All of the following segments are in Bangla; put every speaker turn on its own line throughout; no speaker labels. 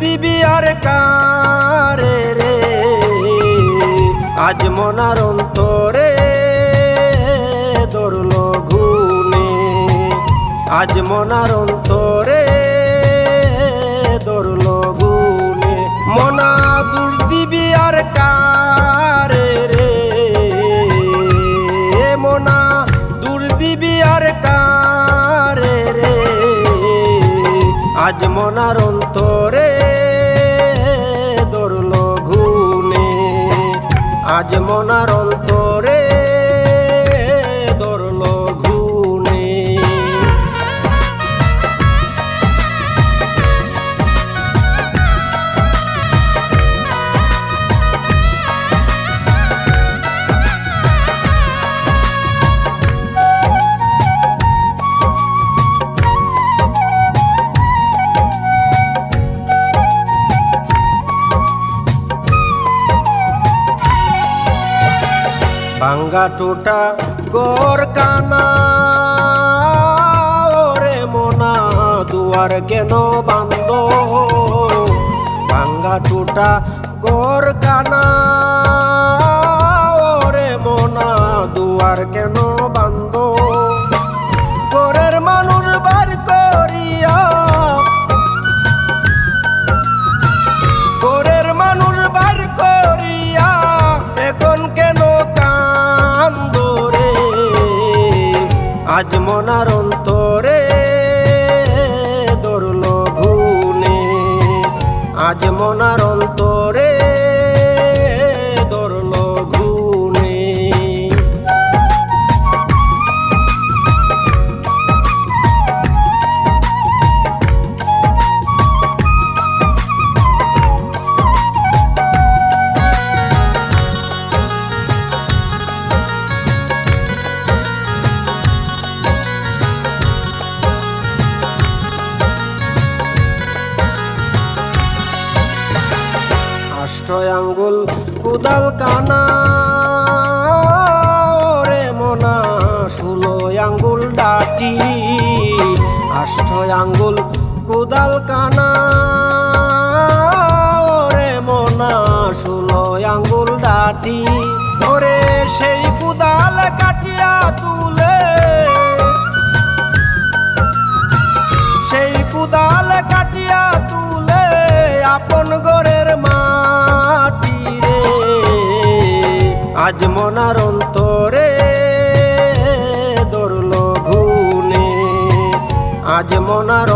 দিবি আর কারে রে? আজ মনার অন্তরে দরল ঘুনে আজ মনার অন্তরে দরল ঘুনে মনা দূর দিবি আর কারে রে? মোনা দূর দিবি আর কারে রে? আজ মনার অন্তরে আজ মনার ভাঙ্গা টোটা, গোর কানা। ওরে মোনা, দুয়ার কেন বান্দ ভাঙ্গা টোটা, গোর কানা। ওরে মোনা, দুয়ার কেন আজ মনার অন্তরে দরল ঘুনে আজ মনার অন্তরে আষ্ট আঙ্গুল কুদাল কানা। ওরে মোনা ষোলো আঙ্গুল ডাটি। আষ্ট আঙ্গুল কুদাল কানা। ওরে মোনা ষোলো আঙ্গুল ডাটি। ওরে সেই কুদাল কাটিয়া তুলে। সেই কুদাল কাটিয়া তুলে, আপন গড়ের আজ মনার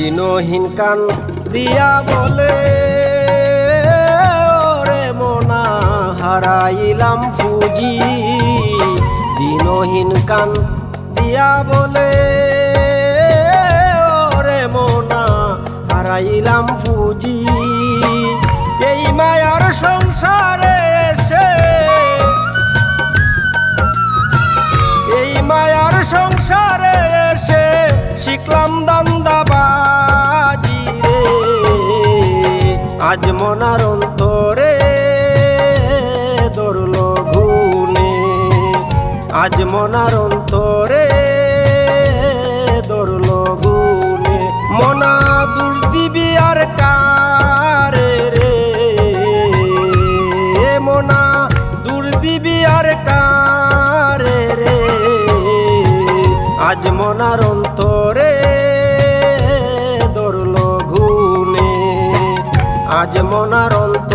দিনহীন কান দিয়া বলে, ওরে মোনা, হারাইলাম ফুজি। দিনহীন কান দিয়া বলে, ওরে মোনা, হারাইলাম ফুজি। এই মায়ার সংসারে এসে, এই মায়ার সংসারে এসে শিখলাম দান্দাবাজি আজ মনার অন্তরে দরল ঘুনে আজ মনার অন্তরে দরল ঘুনে মনা দূর দিবি আর কারে রে। মোনা দূর দিবি আর কারে রে। আজ মনার অন্তরে আজ মনার অন্তরে